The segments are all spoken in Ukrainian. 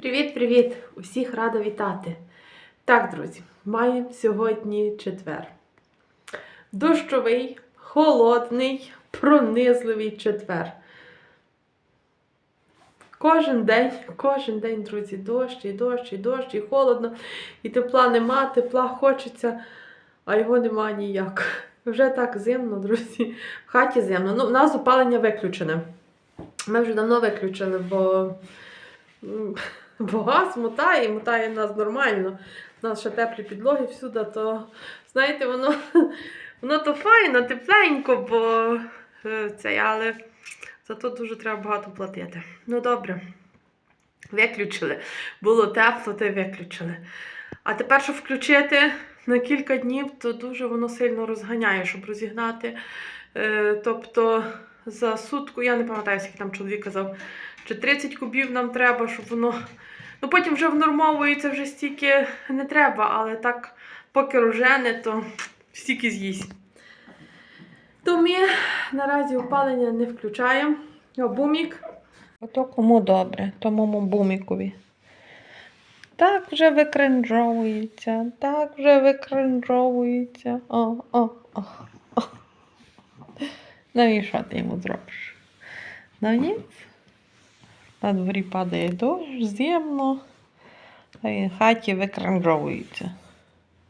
Привіт-привіт! Усіх рада вітати! Так, друзі, маємо сьогодні четвер. Дощовий, холодний, пронизливий четвер. Кожен день, кожен день, друзі, дощ, і дощ, і дощ, і холодно, і тепла нема, тепла хочеться, а його нема ніяк. Вже так зимно, друзі. В хаті зимно. Ну, в нас опалення виключене. Ми вже давно виключили, бо. Бо газ мотає, мотає нас нормально. У нас ще теплі підлоги всюди, то знаєте, воно, воно то файно, тепленько, бо е, це, але зато дуже треба багато платити. Ну добре, виключили. Було тепло, то виключили. А тепер, щоб включити на кілька днів, то дуже воно сильно розганяє, щоб розігнати. Е, тобто за сутку, я не пам'ятаю, скільки там чоловік казав, чи 30 кубів нам треба, щоб воно. Ну потім вже внормовується, вже стільки не треба, але так, поки рожене, то стільки з'їсть. То ми наразі опалення не включаємо. Бумік. Ото кому добре, тому бумікові. Так вже викринжовується, так вже викринжовується. О, о, о, о. Ти йому зробиш? Ну. На дворі падає дощ, зимно, а в хаті викринжовується.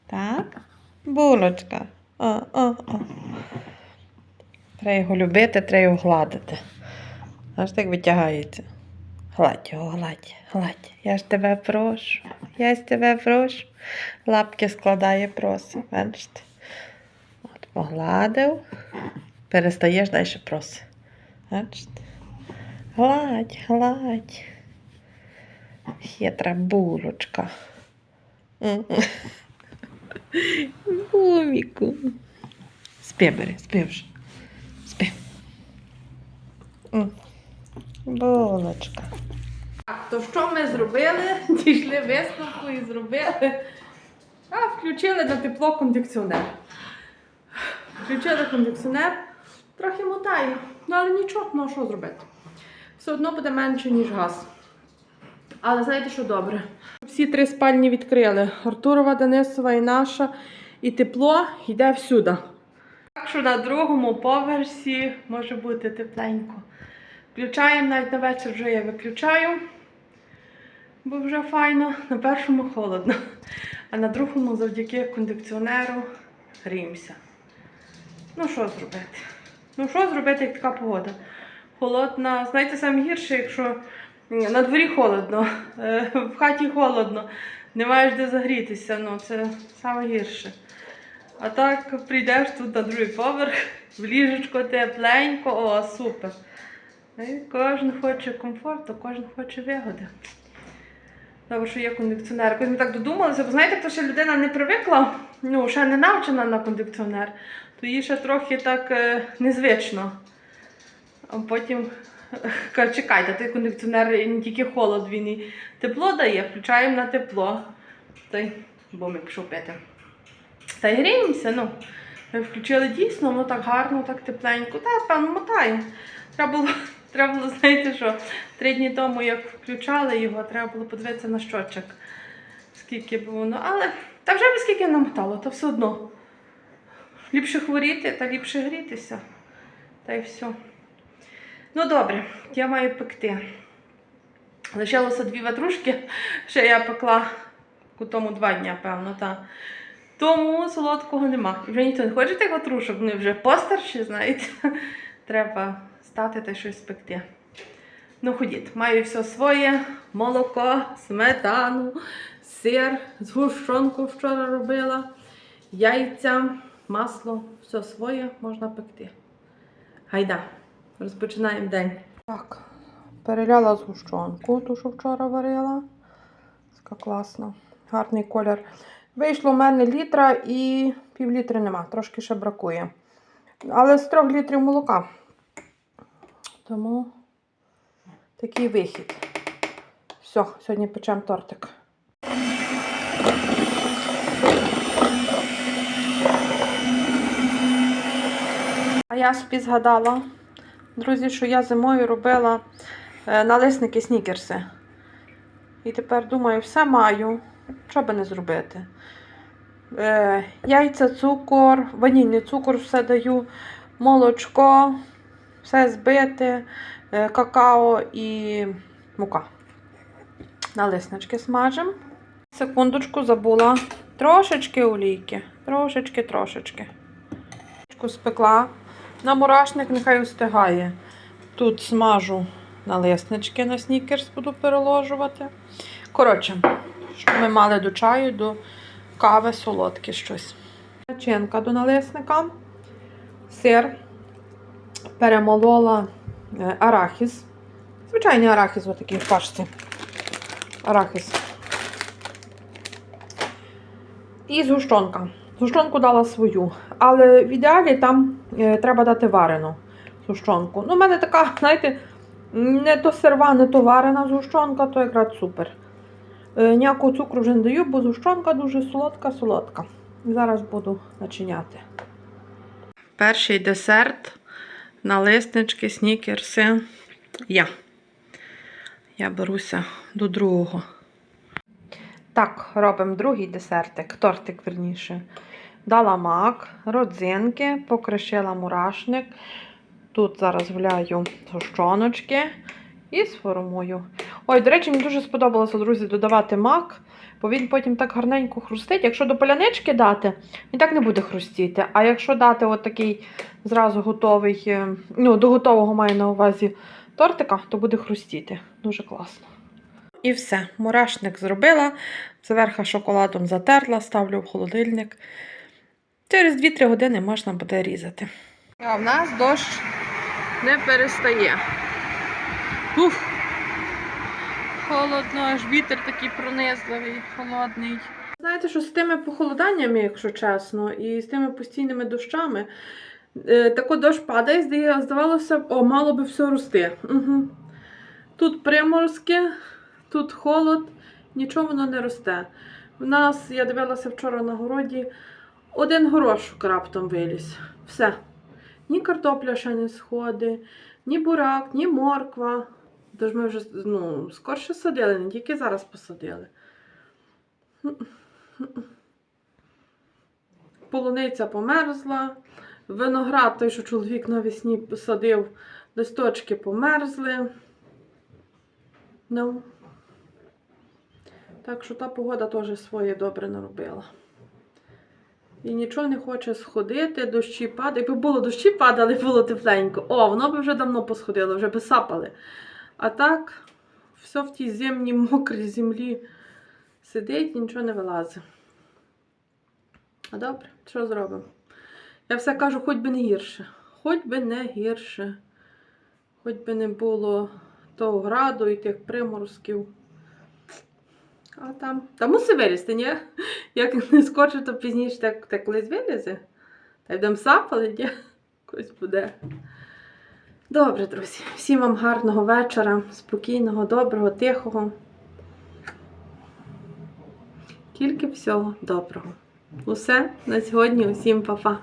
Так? Булочка. О, о, о. Треба його любити, треба його гладити. Аж так витягається. Гладь його, гладь, гладь. Я ж тебе прошу. Я ж тебе прошу. Лапки складає, просить. Бачите? От погладив. Перестаєш далі просить. Бачите? Гладь, гладь. Хитра булочка. М. Спи, бери, спи вже. Спи. Булочка. Так, то що ми зробили? Дійшли висновку і зробили. А, включили на тепло кондиціонер. Включили кондиціонер, трохи мотає. Ну, але нічого, ну а що зробити? Все одно буде менше, ніж газ. Але знаєте, що добре? Всі три спальні відкрили: Артурова, Денисова і наша. І тепло йде всюди. Так що на другому поверсі може бути тепленько. Включаємо навіть на вечір вже я виключаю, бо вже файно. На першому холодно, а на другому завдяки кондиціонеру гріємося. Ну що зробити? Ну що зробити, як така погода? Холодна, знаєте, саме гірше, якщо на дворі холодно, е, в хаті холодно, не маєш де загрітися, ну це саме гірше. А так прийдеш тут на другий поверх, в ліжечко тепленько, о, супер. І Кожен хоче комфорту, кожен хоче вигоди. Добре, що є кондиціонер. Якось ми так додумалися, бо знаєте, хто ще людина не привикла, ну, ще не навчена на кондиціонер, то їй ще трохи так е, незвично. А потім каже, чекайте, той кондиціонер не тільки холод, він і тепло дає, включаємо на тепло. Та й бомик пішов пити. Та й гріємося, ну. Включили дійсно, воно так гарно, так тепленько. Та, певно, мотає. Треба було, треба було, знаєте що, три дні тому, як включали його, треба було подивитися на щочок. Скільки б воно. Але та вже би скільки намотало, то все одно. Ліпше хворіти та ліпше грітися. Та й все. Ну добре, я маю пекти. Лишилося дві ватрушки, ще я пекла у тому два дня, певно, та. Тому солодкого нема. І вже ніхто не хоче тих ватрушок, вони вже постарші, знаєте. Треба стати та щось пекти. Ну, ходіть, маю все своє: молоко, сметану, сир, згущенку вчора робила, яйця, масло, все своє можна пекти. Гайда, розпочинаємо день. Так, переляла згущенку, ту, що вчора варила. Така класна. Гарний колір. Вийшло в мене літра і пів літри нема, трошки ще бракує. Але з трьох літрів молока. Тому такий вихід. Все, сьогодні печемо тортик. А я собі згадала, друзі, що я зимою робила е, налисники снікерси. І тепер думаю, все маю. Що би не зробити? Е, яйця, цукор, ванільний цукор все даю, молочко, все збите, е, какао і мука. Налиснички смажемо. Секундочку забула. Трошечки олійки. Трошечки, трошечки. Спекла. На мурашник нехай устигає. Тут смажу налиснички на снікерс буду переложувати. Коротше, що ми мали до чаю, до кави солодке щось. Начинка до налисника, сир, перемолола е, арахіс. Звичайний арахіс, в пачці. Арахіс. І згущенка. Згущенку дала свою. Але в ідеалі там е, треба дати варену згущенку. Ну, в мене така, знаєте, не то серва, не то варена згущенка, то якраз супер. Е, ніякого цукру вже не даю, бо згущенка дуже солодка-солодка. Зараз буду начиняти. Перший десерт, налиснички, снікерси. Я. Я беруся до другого. Так, робимо другий десертик, тортик верніше. Дала мак, родзинки, покришила мурашник. Тут зараз вляю гущоночки і сформую. Ой, до речі, мені дуже сподобалося, друзі, додавати мак, бо він потім так гарненько хрустить. Якщо до полянички дати, він так не буде хрустіти. А якщо дати от такий зразу готовий, е, ну, до готового маю на увазі тортика, то буде хрустіти. Дуже класно. І все, мурашник зробила, зверху шоколадом затерла, ставлю в холодильник. Через 2-3 години можна буде різати. А в нас дощ не перестає. Ух! Холодно, аж вітер такий пронизливий, холодний. Знаєте, що з тими похолоданнями, якщо чесно, і з тими постійними дощами, е, тако дощ падає, здає- здавалося б, о, мало би все рости. Угу. Тут приморозки, тут холод, нічого воно не росте. В нас, я дивилася вчора на городі, один горошок раптом виліз. Все. Ні картопля ще не сходить, ні бурак, ні морква. Тож ми вже ну, скорше садили, не тільки зараз посадили. Полуниця померзла. Виноград, той, що чоловік навесні посадив, листочки померзли. Ну. Так що та погода теж своє добре наробила. І нічого не хоче сходити, дощі падають. Якби було дощі падали, було тепленько. О, воно би вже давно посходило, вже би сапали. А так, все в тій зимній мокрій землі сидить і нічого не вилазить. А добре, що зробимо? Я все кажу, хоч би не гірше. Хоч би не гірше. Хоч би не було того граду і тих приморозків. А там. Та мусить вилізти, ні? Як не скоче, то пізніше так, так колись вилізе. Та й будемо сапали, ні? Якось буде. Добре, друзі. Всім вам гарного вечора, спокійного, доброго, тихого. Тільки всього доброго. Усе на сьогодні. Усім па-па.